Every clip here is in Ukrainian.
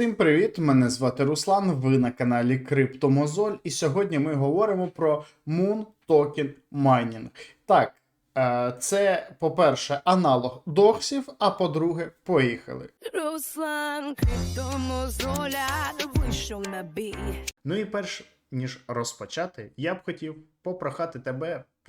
Всім привіт! Мене звати Руслан. Ви на каналі Криптомозоль, і сьогодні ми говоримо про Moon Token Mining. Так, е, це, по-перше, аналог доксів, а по-друге, поїхали. Руслан Криптомозоля вийшов на бій. Ну і перш ніж розпочати, я б хотів попрохати тебе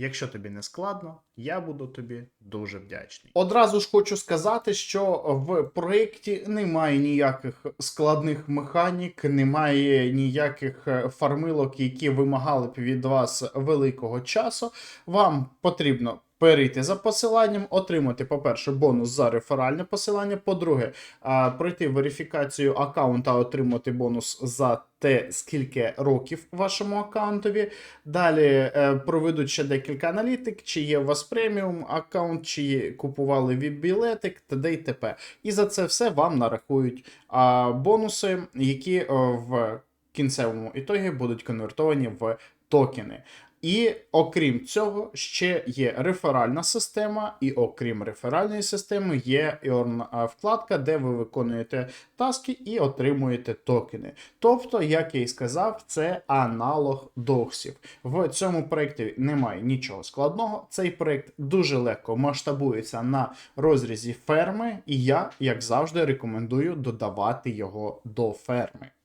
Якщо тобі не складно, я буду тобі дуже вдячний. Одразу ж хочу сказати, що в проєкті немає ніяких складних механік, немає ніяких е, фармилок, які вимагали б від вас великого часу. Вам потрібно. Перейти за посиланням, отримати, по-перше, бонус за реферальне посилання. По-друге, пройти верифікацію аккаунта, отримати бонус за те, скільки років вашому аккаунтові. Далі е, проведуть ще декілька аналітик, чи є у вас преміум аккаунт, чи купували VIP-білетик, т.д. і т.п. І за це все вам нарахують бонуси, які в кінцевому ітогі будуть конвертовані в токени. І окрім цього, ще є реферальна система, і окрім реферальної системи, є вкладка, де ви виконуєте таски і отримуєте токени. Тобто, як я і сказав, це аналог доксів. В цьому проєкті немає нічого складного. Цей проєкт дуже легко масштабується на розрізі ферми, і я, як завжди, рекомендую додавати його до ферми.